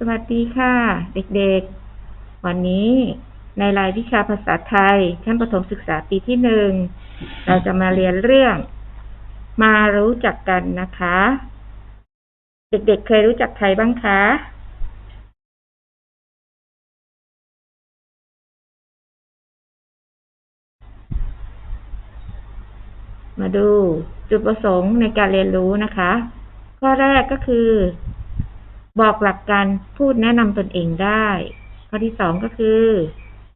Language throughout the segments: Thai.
สวัสดีค่ะ เด็กๆ วันนี้ในรายวิชาภาษาไทย ชั้นประถมศึกษาปีที่หนึ่งเราจะมาเรียนเรื่อง มารู้จักกันนะคะ เด็กๆเคยรู้จักใครบ้างคะ มาดูจุดประสงค์ในการเรียนรู้นะคะ ข้อแรกก็คือ บอกหลักการพูดแนะนำตนเองได้ ข้อที่สองก็คือ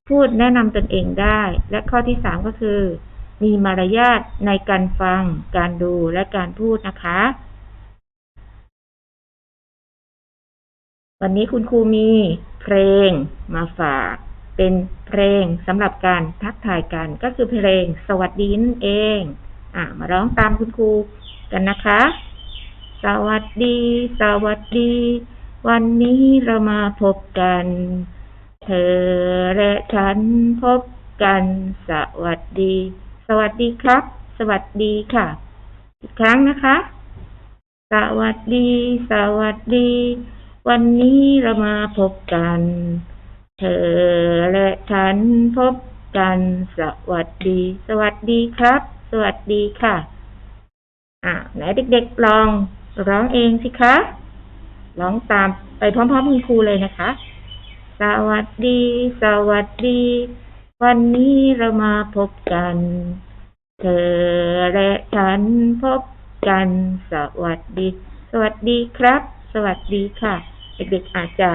พูดแนะนำตนเองได้ และข้อที่สามก็คือ มีมารยาทในการฟัง การดูและการพูดนะคะ วันนี้คุณครูมีเพลงมาฝาก เป็นเพลงสำหรับการทักทายกัน ก็คือเพลงสวัสดีนั่นเอง อ่ามาร้องตามคุณครูกันนะคะ สวัสดี สวัสดี วันนี้เรามาพบกัน เธอและฉันพบกัน สวัสดี สวัสดีครับ สวัสดีค่ะ อีกครั้งนะคะ สวัสดี สวัสดี วันนี้เรามาพบกัน เธอและฉันพบกัน สวัสดี สวัสดีครับ สวัสดีค่ะ อ่าไหนเด็กๆลอง ร้องเองสิคะ ร้องตามไปพร้อมๆคุณครูเลยนะคะ สวัสดี สวัสดี วันนี้เรามาพบกัน เธอและฉันพบกัน สวัสดี สวัสดีครับ สวัสดีค่ะ เด็กๆอาจจะ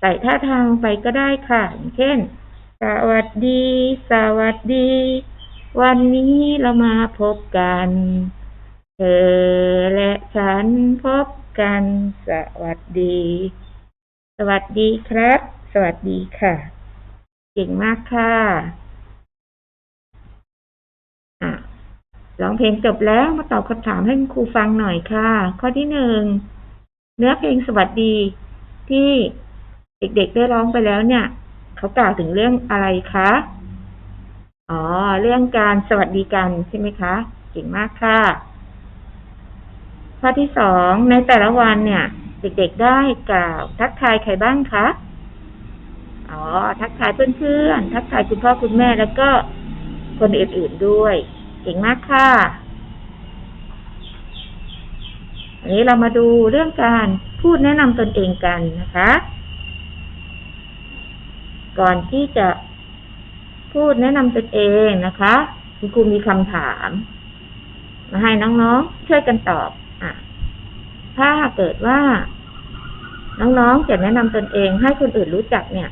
ใส่ท่าทางไปก็ได้ค่ะอย่างเช่น สวัสดี สวัสดี วันนี้เรามาพบกันเธอและฉันพบกันสวัสดี สวัสดีครับ สวัสดีค่ะ เก่งมากค่ะร้องเพลงจบแล้วมาตอบคำถามให้ครูฟังหน่อยค่ะ ข้อที่หนึ่งเนื้อเพลงสวัสดีที่เด็กๆได้ร้องไปแล้วเนี่ย เขากล่าวถึงเรื่องอะไรคะ อ๋อ เรื่องการสวัสดีกันใช่ไหมคะ เก่งมากค่ะ ข้อที่สองในแต่ละวันเนี่ย เด็กๆได้กล่าว ทักทายใครบ้างคะอ๋อทักทายเพื่อนๆทักทายคุณพ่อคุณแม่แล้วก็คนอื่นๆด้วยเก่งมากค่ะอันนี้เรามาดูเรื่องการพูดแนะนำตนเองกันนะคะ ก่อนที่จะพูดแนะนำตนเองนะคะ คุณครูมีคำถาม มาให้น้องๆช่วยกันตอบ ถ้าเกิดว่า น้องๆจะแนะนำตนเองให้คนอื่นรู้จักเนี่ย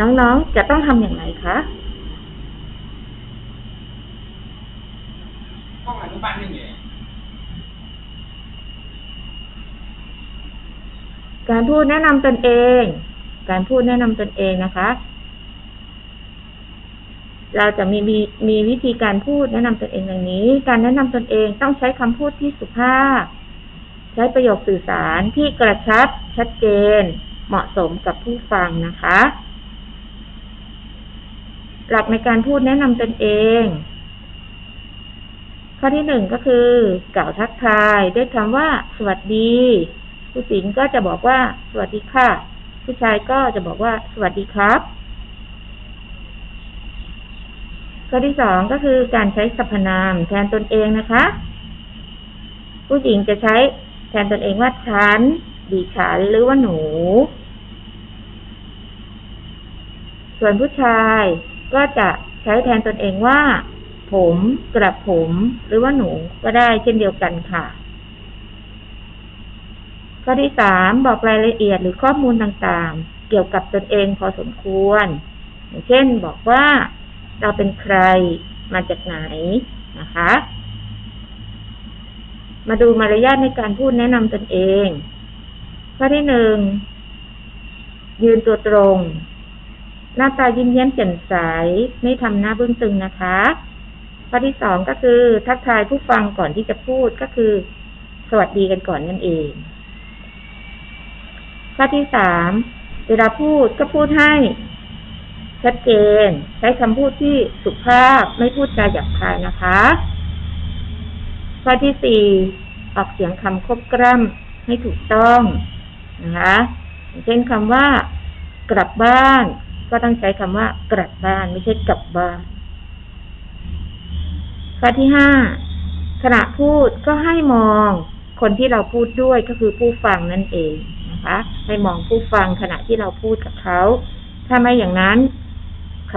น้องๆจะต้องทำอย่างไรคะห้องอนุบาลหนึ่งเนี่ยการพูดแนะนำตนเอง การพูดแนะนำตนเองนะคะ เราจะมีมีมีวิธีการพูดแนะนำตนเองอย่างนี้ การแนะนำตนเองต้องใช้คำพูดที่สุภาพ ใช้ประโยคสื่อสารที่กระชับ ชัดเจน เหมาะสมกับผู้ฟังนะคะ หลักในการพูดแนะนำตนเอง ข้อที่หนึ่งก็คือกล่าวทักทายด้วยคำว่า สวัสดี ผู้หญิงก็จะบอกว่า สวัสดีค่ะ ผู้ชายก็จะบอกว่า สวัสดีครับ ข้อที่สองก็คือการใช้สรรพนามแทนตนเองนะคะ ผู้หญิงจะใช้แทนตนเองว่าฉันดิฉันหรือว่าหนู ส่วนผู้ชายก็จะใช้แทนตนเองว่า ผมกระผมหรือว่าหนูก็ได้เช่นเดียวกันค่ะ ข้อที่สามบอกรายละเอียดหรือข้อมูลต่างๆ เกี่ยวกับตนเองพอสมควร อย่างเช่นบอกว่า เราเป็นใครมาจากไหนนะคะ มาดูมารยาทในการพูดแนะนำตนเอง ข้อที่หนึ่งยืนตัวตรง หน้าตายิ้มแย้มแจ่มใส ไม่ทำหน้าบึ้งตึงนะคะ ข้อที่สองก็คือ ทักทายผู้ฟังก่อนที่จะพูดก็คือ สวัสดีกันก่อนนั่นเอง ข้อที่สามเวลาพูดก็พูดให้ ชัดเจน ใช้คำพูดที่สุภาพไม่พูดจาหยาบคายนะคะ ข้อที่สี่ออกเสียงคำครบกร่ำให้ถูกต้องนะคะเช่นคำว่า กลับบ้าน ก็ต้องใช้คำว่า กลับบ้าน ไม่ใช่กลับบ้านข้อที่ห้าขณะพูดก็ให้มองคนที่เราพูดด้วยก็คือผู้ฟังนั่นเองนะคะ ให้มองผู้ฟังขณะที่เราพูดกับเขา ถ้าไม่อย่างนั้น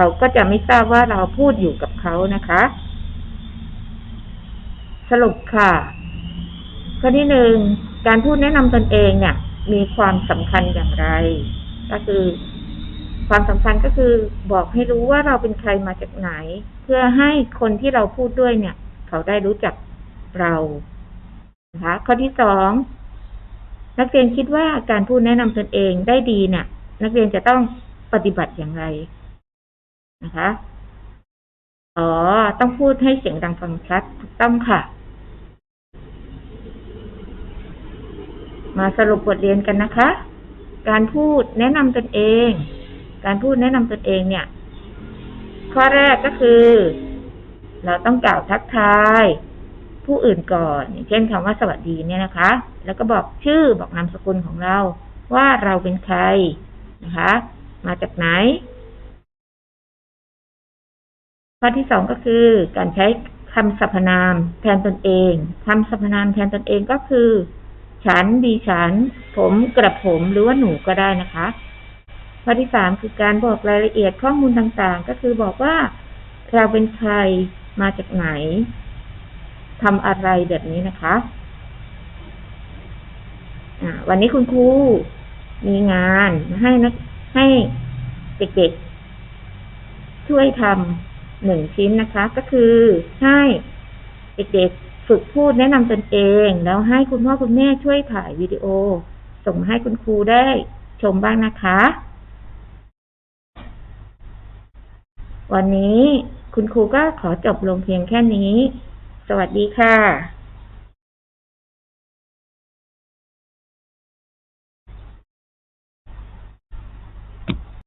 เขาก็จะไม่ทราบว่าเราพูดอยู่กับเขานะคะ สรุปค่ะ ข้อที่หนึ่งการพูดแนะนำตนเองเนี่ย มีความสำคัญอย่างไร ก็คือ ความสำคัญก็คือบอกให้รู้ว่าเราเป็นใครมาจากไหน เพื่อให้คนที่เราพูดด้วยเนี่ย เขาได้รู้จักเรานะคะข้อที่สองนักเรียนคิดว่าการพูดแนะนำตนเองได้ดีเนี่ยนักเรียนจะต้องปฏิบัติอย่างไร นะคะ อ๋อ ต้องพูดให้เสียงดังฟังชัดถูกต้องค่ะ มาสรุปบทเรียนกันนะคะ การพูดแนะนำตนเอง การพูดแนะนำตนเองเนี่ย ข้อแรกก็คือ เราต้องกล่าวทักทายผู้อื่นก่อนอย่างเช่นคำว่าสวัสดีเนี่ยนะคะ แล้วก็บอกชื่อบอกนามสกุลของเรา ว่าเราเป็นใครนะคะ มาจากไหน ข้อที่สองก็คือ การใช้คำสรรพนามแทนตนเองคำสรรพนามแทนตนเองก็คือ ฉันดิฉัน ผมกระผมหรือว่าหนูก็ได้นะคะ ข้อที่สามคือการบอกรายละเอียดข้อมูลต่างๆ ก็คือบอกว่าเราเป็นใครมาจากไหนทำอะไรแบบนี้นะคะวันนี้คุณครูมีงานให้นักให้เด็กๆช่วยทำ หนึ่งชิ้นนะคะ ก็คือให้เด็กๆฝึกพูดแนะนำตนเอง แล้วให้คุณพ่อคุณแม่ช่วยถ่ายวิดีโอ ส่งมาให้คุณครูได้ชมบ้างนะคะ วันนี้คุณครูก็ขอจบลงเพียงแค่นี้ สวัสดีค่ะ